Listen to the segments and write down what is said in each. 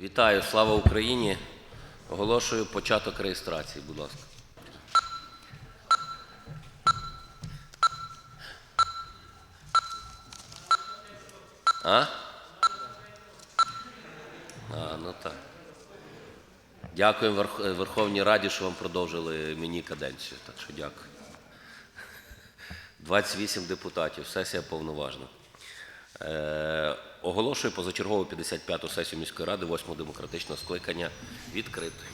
Вітаю, слава Україні. Оголошую початок реєстрації, будь ласка. А? А, ну так. Дякую Верховній Раді, що вам продовжили мені каденцію. Так що дякую. 28 депутатів, сесія повноважна. Оголошую позачергову 55-ту сесію міської ради 8-го демократичного скликання відкритою.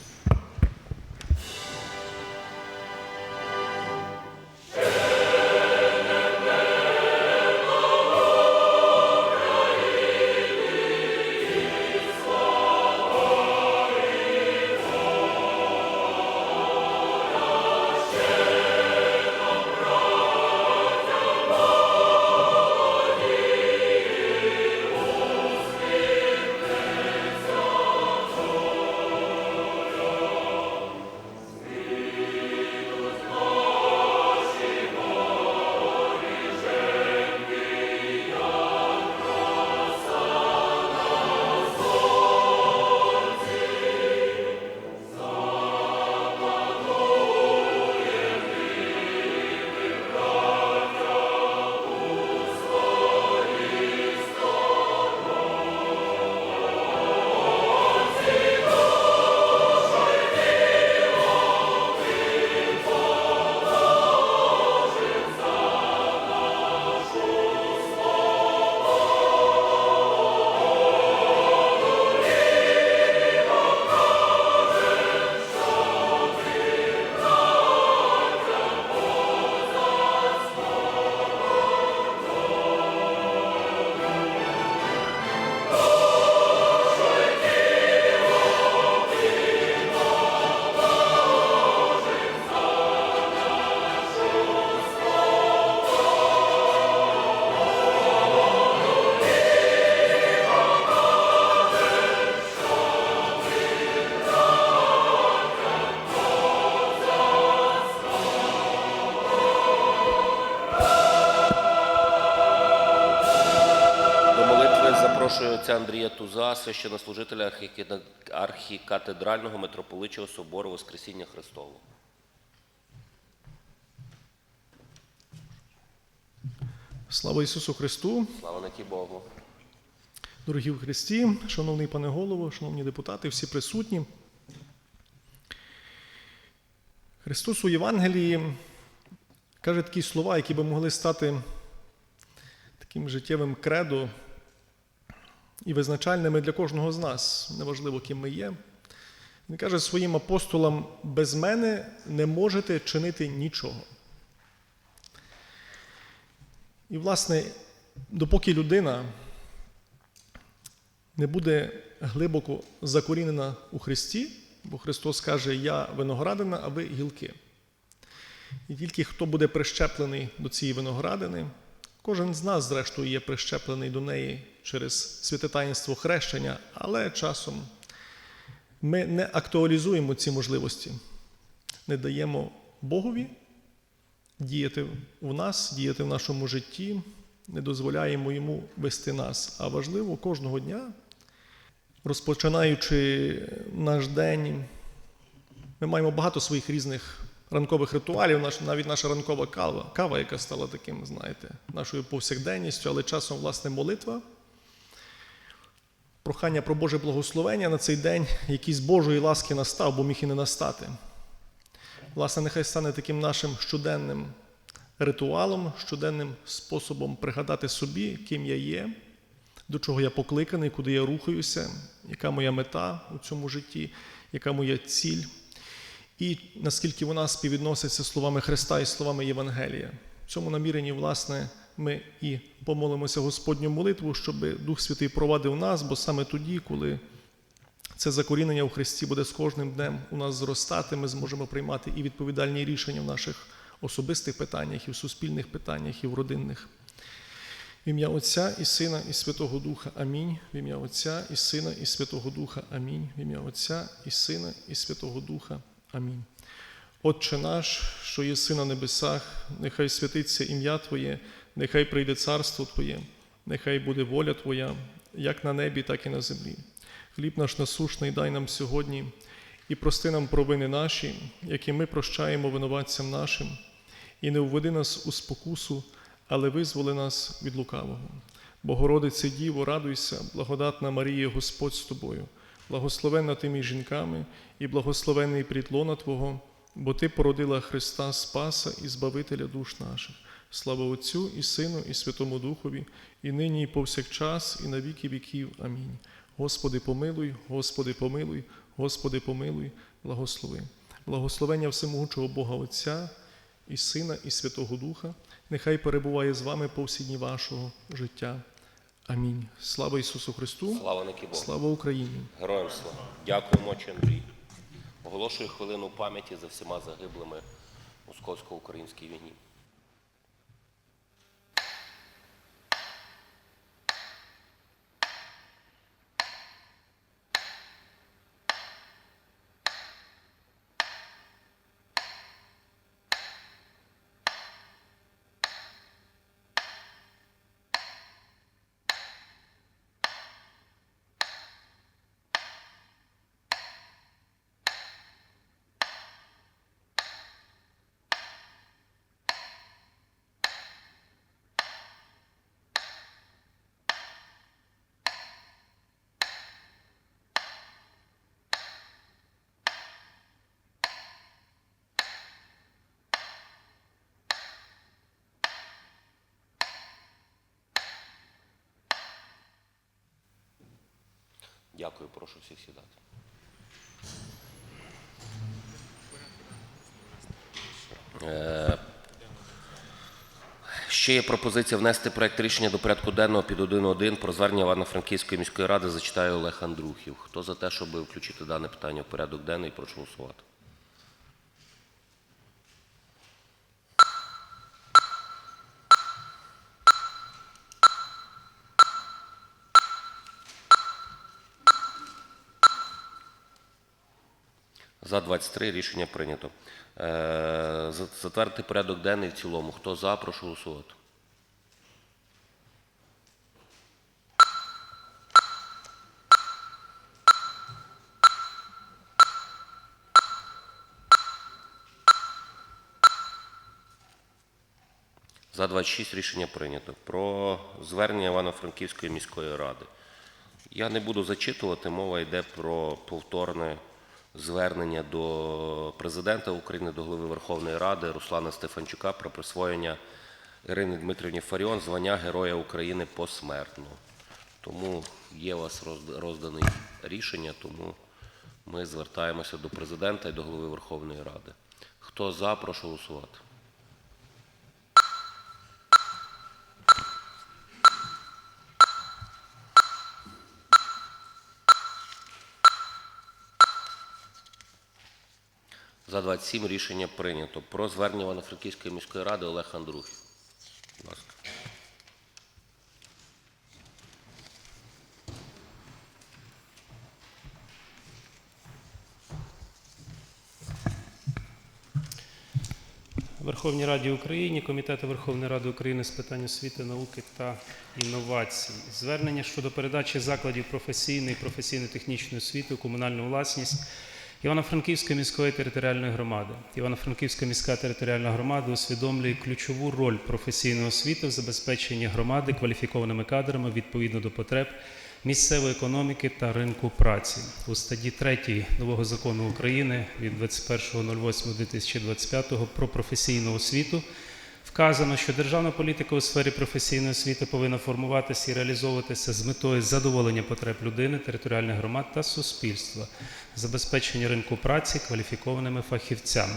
Священнослужителя архіке- архікатедрального митрополичого собору Воскресіння Христового. Слава Ісусу Христу! Слава на ті Богу. Дорогі в Христі, шановний пане голово, шановні депутати, всі присутні. Христос у Євангелії каже такі слова, які би могли стати таким життєвим кредо і визначальними для кожного з нас, неважливо, ким ми є. Він каже своїм апостолам: без мене не можете чинити нічого. І, власне, допоки людина не буде глибоко закорінена у Христі, бо Христос каже, я виноградина, а ви гілки. І тільки хто буде прищеплений до цієї виноградини, кожен з нас, зрештою, є прищеплений до неї через святе таїнство хрещення, але часом ми не актуалізуємо ці можливості, не даємо Богові діяти в нас, діяти в нашому житті, не дозволяємо йому вести нас. А важливо кожного дня, розпочинаючи наш день, ми маємо багато своїх різних ранкових ритуалів, навіть наша ранкова кава, кава, яка стала таким, знаєте, нашою повсякденністю, але часом, власне, молитва. Прохання про Боже благословення на цей день, який з Божої ласки настав, бо міг і не настати. Власне, нехай стане таким нашим щоденним ритуалом, щоденним способом пригадати собі, ким я є, до чого я покликаний, куди я рухаюся, яка моя мета у цьому житті, яка моя ціль, і наскільки вона співвідноситься словами Христа і словами Євангелія. В цьому наміренні, власне, ми і помолимося Господню молитву, щоб Дух Святий провадив нас, бо саме тоді, коли це закорінення у Христі буде з кожним днем у нас зростати. Ми зможемо приймати і відповідальні рішення в наших особистих питаннях, і в суспільних питаннях, і в родинних. В ім'я Отця і Сина, і Святого Духа. Амінь. В ім'я Отця і Сина, і Святого Духа. Амінь. В ім'я Отця і Сина, і Святого Духа. Амінь. Отче наш, що єси на небесах, нехай святиться ім'я Твоє, нехай прийде царство Твоє, нехай буде воля Твоя, як на небі, так і на землі. Хліб наш насушний дай нам сьогодні, і прости нам провини наші, які ми прощаємо винуватцям нашим, і не введи нас у спокусу, але визволи нас від лукавого. Богородице Діво, радуйся, благодатна Марія, Господь з тобою, благословенна ти між жінками, і благословенний плід Твого, бо Ти породила Христа Спаса і Збавителя душ наших. Слава Отцю і Сину, і Святому Духові, і нині, і повсякчас, і на віки віків. Амінь. Господи, помилуй, Господи, помилуй, Господи, помилуй, благослови. Благословення всемогучого Бога Отця і Сина, і Святого Духа, нехай перебуває з вами по всі дні вашого життя. Амінь. Слава Ісусу Христу! Слава Богу. Слава Україні! Героям слава. Дякуємо, отче Андрій. Оголошую хвилину пам'яті за всіма загиблими Московсько-українській війні. Дякую, прошу всіх сідати. Е, Ще є пропозиція внести проект рішення до порядку денного під 1.1 про звернення Івано-Франківської міської ради зачитає Олег Андрухів. Хто за те, щоб включити дане питання в порядок денний, прошу голосувати. За 23 рішення прийнято. Е, Затвердити порядок денний в цілому. Хто за, прошу голосувати. За 26 рішення прийнято. Про звернення Івано-Франківської міської ради. Я не буду зачитувати, мова йде про повторне звернення до президента України, до голови Верховної Ради Руслана Стефанчука про присвоєння Ірини Дмитрівні Фаріон звання Героя України посмертно. Тому є у вас розд- роздане рішення, тому ми звертаємося до президента і до голови Верховної Ради. Хто за, прошу голосувати. За 27 рішення прийнято. Про звернення Івано-Франківської міської ради Олег Андрухів. Будь ласка. Верховній Раді України, Комітету Верховної Ради України з питань освіти, науки та інновацій. Звернення щодо передачі закладів професійної і професійно-технічної освіти у комунальну власність Івано-Франківської міської територіальної громади. Івано-Франківська міська територіальна громада усвідомлює ключову роль професійної освіти в забезпеченні громади кваліфікованими кадрами відповідно до потреб місцевої економіки та ринку праці. У статті 3 нового закону України від 21.08.2025 про професійну освіту вказано, що державна політика у сфері професійної освіти повинна формуватися і реалізовуватися з метою задоволення потреб людини, територіальних громад та суспільства, забезпечення ринку праці кваліфікованими фахівцями.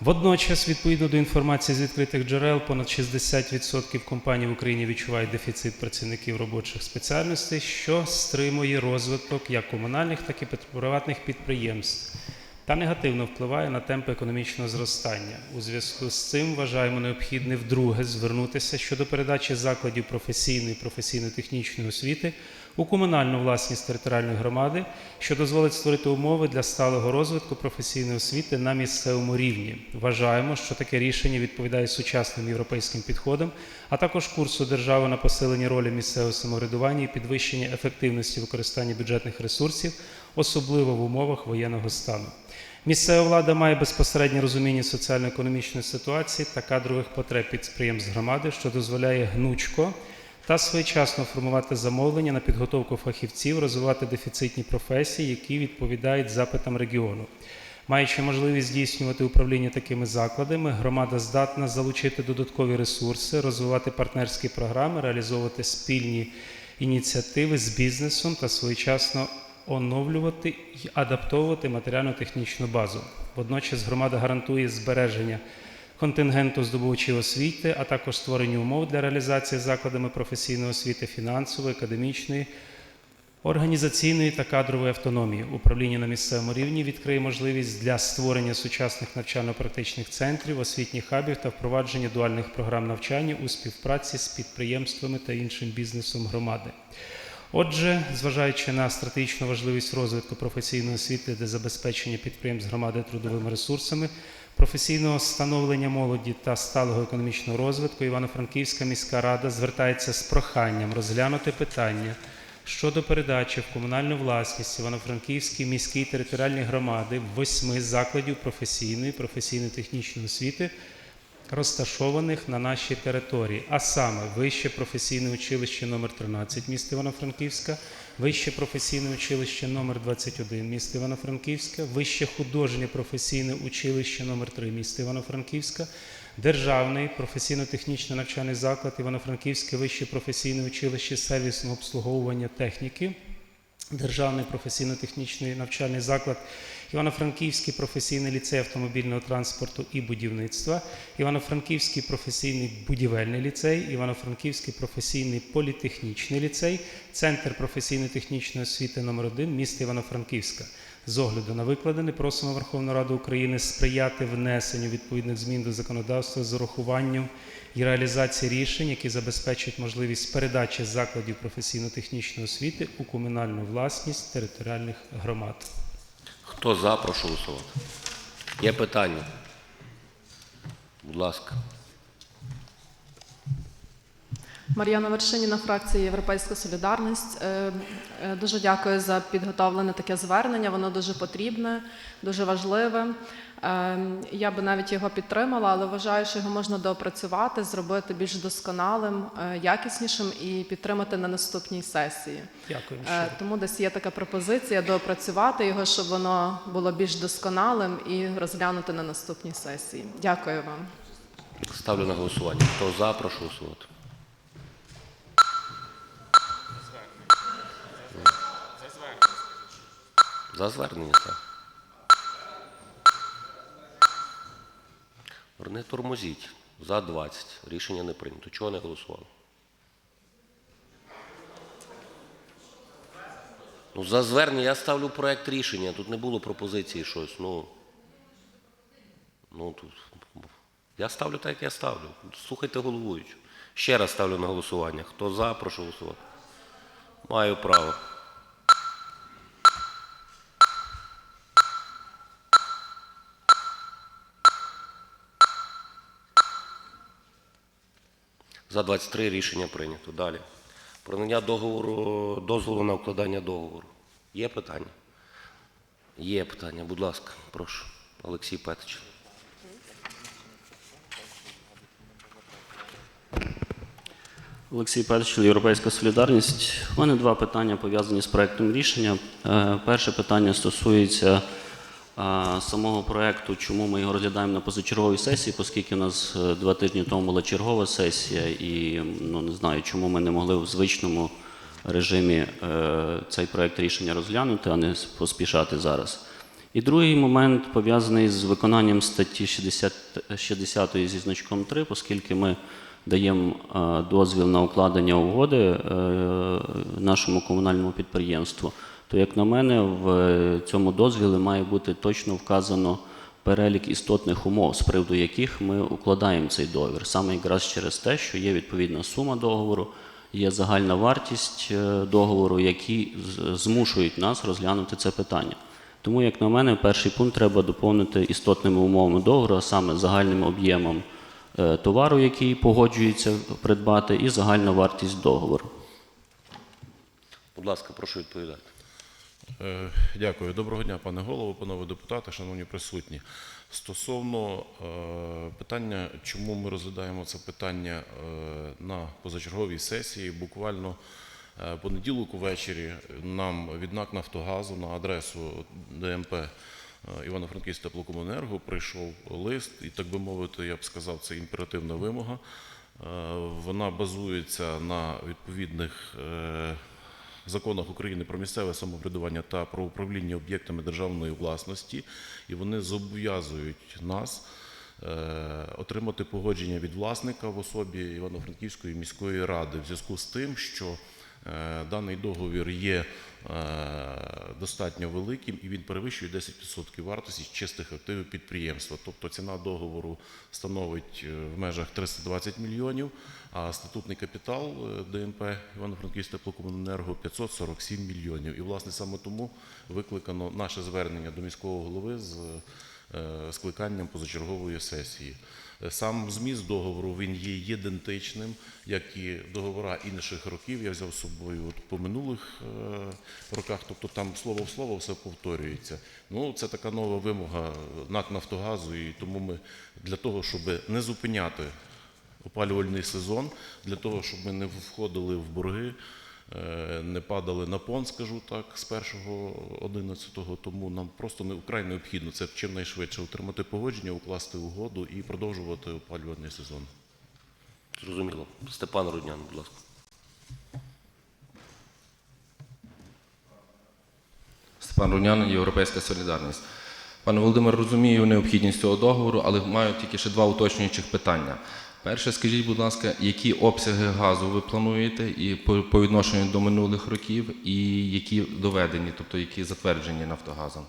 Водночас, відповідно до інформації з відкритих джерел, понад 60% компаній в Україні відчувають дефіцит працівників робочих спеціальностей, що стримує розвиток як комунальних, так і приватних підприємств та негативно впливає на темпи економічного зростання. У зв'язку з цим вважаємо необхідне вдруге звернутися щодо передачі закладів професійної професійно-технічної освіти у комунальну власність територіальної громади, що дозволить створити умови для сталого розвитку професійної освіти на місцевому рівні. Вважаємо, що таке рішення відповідає сучасним європейським підходам, а також курсу держави на посилення ролі місцевого самоврядування і підвищення ефективності використання бюджетних ресурсів, особливо в умовах воєнного стану. Місцева влада має безпосереднє розуміння соціально-економічної ситуації та кадрових потреб підприємств громади, що дозволяє гнучко та своєчасно формувати замовлення на підготовку фахівців, розвивати дефіцитні професії, які відповідають запитам регіону. Маючи можливість здійснювати управління такими закладами, громада здатна залучити додаткові ресурси, розвивати партнерські програми, реалізовувати спільні ініціативи з бізнесом та своєчасно оновлювати і адаптовувати матеріально-технічну базу. Водночас громада гарантує збереження контингенту здобувачів освіти, а також створення умов для реалізації закладами професійної освіти фінансової, академічної, організаційної та кадрової автономії. Управління на місцевому рівні відкриє можливість для створення сучасних навчально-практичних центрів, освітніх хабів та впровадження дуальних програм навчання у співпраці з підприємствами та іншим бізнесом громади. Отже, зважаючи на стратегічну важливість розвитку професійної освіти для забезпечення підприємств громади трудовими ресурсами, професійного становлення молоді та сталого економічного розвитку, Івано-Франківська міська рада звертається з проханням розглянути питання щодо передачі в комунальну власність Івано-Франківській міській територіальній громади восьми закладів професійної, професійно-технічної освіти, розташованих на нашій території, а саме Вище професійне училище номер 13 міста Івано-Франківська, Вище професійне училище номер 21 міста Івано-Франківська, Вище художнє професійне училище номер 3 міста Івано-Франківська, Державний професійно-технічний навчальний заклад Івано-Франківське вище професійне училище сервісного обслуговування техніки, Державний професійно-технічний навчальний заклад, Івано-Франківський професійний ліцей автомобільного транспорту і будівництва, Івано-Франківський професійний будівельний ліцей, Івано-Франківський професійний політехнічний ліцей, Центр професійно-технічної освіти номер 1 міста Івано-Франківська. З огляду на викладене, просимо Верховну Раду України сприяти внесенню відповідних змін до законодавства з урахуванням і реалізації рішень, які забезпечать можливість передачі закладів професійно-технічної освіти у комунальну власність територіальних громад. Хто за, прошу голосувати. Є питання? Будь ласка. Мар'яна Вершиніна, фракція Європейська Солідарність. Е, е, Дуже дякую за підготовлене таке звернення. Воно дуже потрібне, дуже важливе. Е, Я би навіть його підтримала, але вважаю, що його можна доопрацювати, зробити більш досконалим, якіснішим і підтримати на наступній сесії. Дякую. Тому десь є така пропозиція доопрацювати його, щоб воно було більш досконалим і розглянути на наступній сесії. Дякую вам. Ставлю на голосування. Хто за, прошу голосувати. За звернення, так. Не тормозіть. За 20. Рішення не прийнято. Чого не голосували? Ну, за звернення я ставлю проект рішення. Тут не було пропозиції щось. Ну, ну тут. Я ставлю так, як я ставлю. Слухайте головуючу. Ще раз ставлю на голосування. Хто за, прошу голосувати. Маю право. За 23 рішення прийнято. Далі. Про надання договору, дозволу на укладання договору. Є питання? Є питання. Будь ласка, прошу. Олексій Петрович. Олексій Першил, Європейська солідарність. У мене два питання пов'язані з проектом рішення. Е, Перше питання стосується самого проекту, чому ми його розглядаємо на позачерговій сесії, оскільки у нас е, два тижні тому була чергова сесія, і ну не знаю, чому ми не могли в звичному режимі е, цей проект рішення розглянути, а не поспішати зараз. І другий момент пов'язаний з виконанням статті 60, 60 зі значком 3, оскільки ми даємо е, дозвіл на укладення угоди е, нашому комунальному підприємству, то, як на мене, в цьому дозвілі має бути точно вказано перелік істотних умов, з приводу яких ми укладаємо цей договір. Саме якраз через те, що є відповідна сума договору, є загальна вартість е, договору, які змушують нас розглянути це питання. Тому, як на мене, перший пункт треба доповнити істотними умовами договору, а саме загальним об'ємом е, товару, який погоджується придбати, і загальна вартість договору. Будь ласка, прошу відповідати. Е, Дякую. Доброго дня, пане голово, панове депутати, шановні присутні. Стосовно е, питання, чому ми розглядаємо це питання е, на позачерговій сесії, буквально е, понеділок увечері нам від НАК Нафтогазу на адресу ДМП е, Івано-Франківськ теплокомуненерго прийшов лист, і так би мовити, я б сказав, це імперативна вимога. Е, Вона базується на відповідних е, законах України про місцеве самоврядування та про управління об'єктами державної власності, і вони зобов'язують нас е, отримати погодження від власника в особі Івано-Франківської міської ради в зв'язку з тим, що е, даний договір є е, достатньо великим і він перевищує 10% вартості чистих активів підприємства. Тобто ціна договору становить е, в межах 320 мільйонів, а статутний капітал е, ДНП Івано-Франківськ теплокомуненерго 547 мільйонів. І власне саме тому викликано наше звернення до міського голови з е, скликанням позачергової сесії. Сам зміст договору він є ідентичним, як і договора інших років. Я взяв з собою от по минулих е, роках, тобто там слово в слово все повторюється. Ну, це така нова вимога НАК Нафтогазу, і тому ми для того, щоб не зупиняти опалювальний сезон, для того, щоб ми не входили в борги, не падали на пон, скажу так, з 1.11, тому нам просто не вкрай необхідно це чим найшвидше отримати погодження, укласти угоду і продовжувати опалювальний сезон. Зрозуміло. Степан Руднян, будь ласка. Степан Рунян, Європейська солідарність. Пане Володимир, розумію необхідність цього договору, але маю тільки ще два уточнюючих питання. Перше, скажіть, будь ласка, які обсяги газу ви плануєте і по, по відношенню до минулих років, і які доведені, тобто які затверджені Нафтогазом?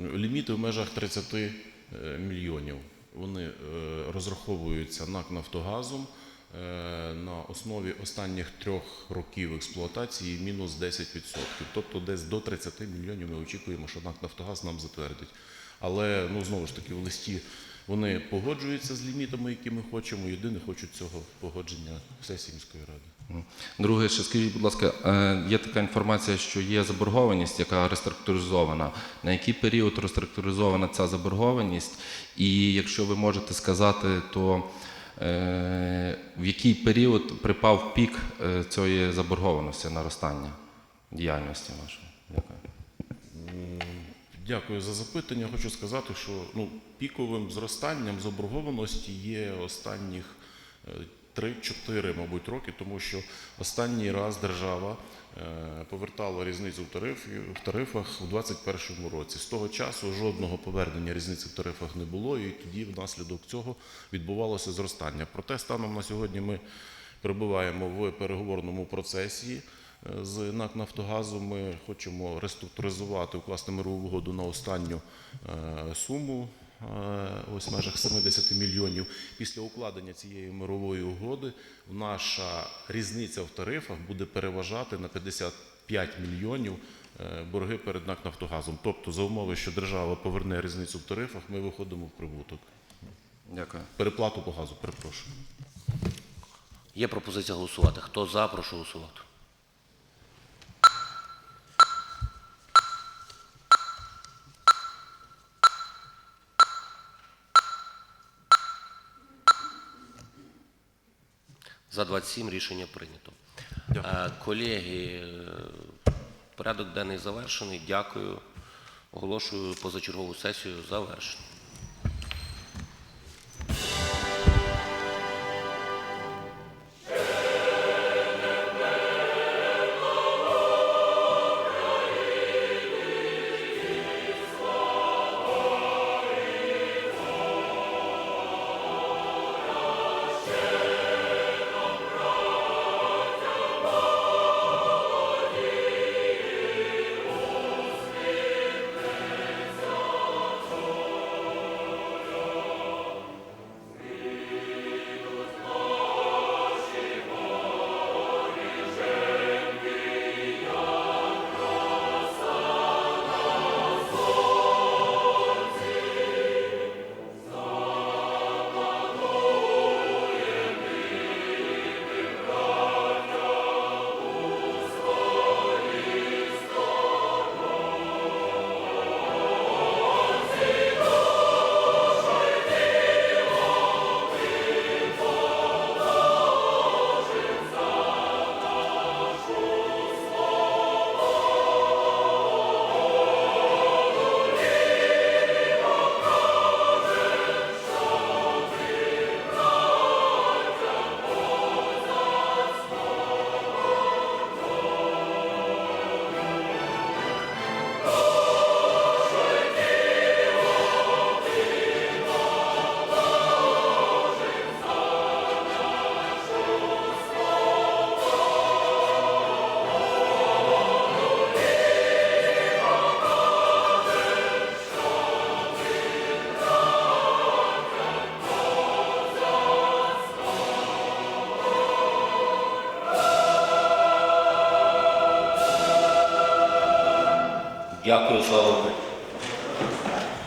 Ліміти в межах 30 е, мільйонів. Вони е, розраховуються НАК Нафтогазом е, на основі останніх трьох років експлуатації мінус 10%. Тобто десь до 30 мільйонів ми очікуємо, що НАК Нафтогаз нам затвердить. Але ну знову ж таки в листі вони погоджуються з лімітами, які ми хочемо. Єдине хочуть цього погодження сесії міської ради. Друге, ще скажіть, будь ласка, е, є така інформація, що є заборгованість, яка реструктуризована. На який період реструктуризована ця заборгованість? І якщо ви можете сказати, то е, в який період припав пік е, цієї заборгованості наростання діяльності вашої? Дякую. Дякую за запитання. Хочу сказати, що ну, піковим зростанням заборгованості є останніх е, 3-4, мабуть, роки, тому що останній раз держава е, повертала різницю в, тарифі, в тарифах у 2021 році. З того часу жодного повернення різниці в тарифах не було, і тоді внаслідок цього відбувалося зростання. Проте станом на сьогодні ми перебуваємо в переговорному процесі. З НАК Нафтогазу ми хочемо реструктуризувати, укласти мирову угоду на останню е, суму, е, ось в межах 70 мільйонів. Після укладення цієї мирової угоди наша різниця в тарифах буде переважати на 55 мільйонів е, борги перед НАК Нафтогазом. Тобто, за умови, що держава поверне різницю в тарифах, ми виходимо в прибуток. Дякую. Переплату по газу, перепрошую. Є пропозиція голосувати. Хто за, прошу голосувати. За 27 рішення прийнято. Дякую. Колеги, е, порядок денний завершений. Дякую. Оголошую позачергову сесію завершеною. Дякую, слава Україні.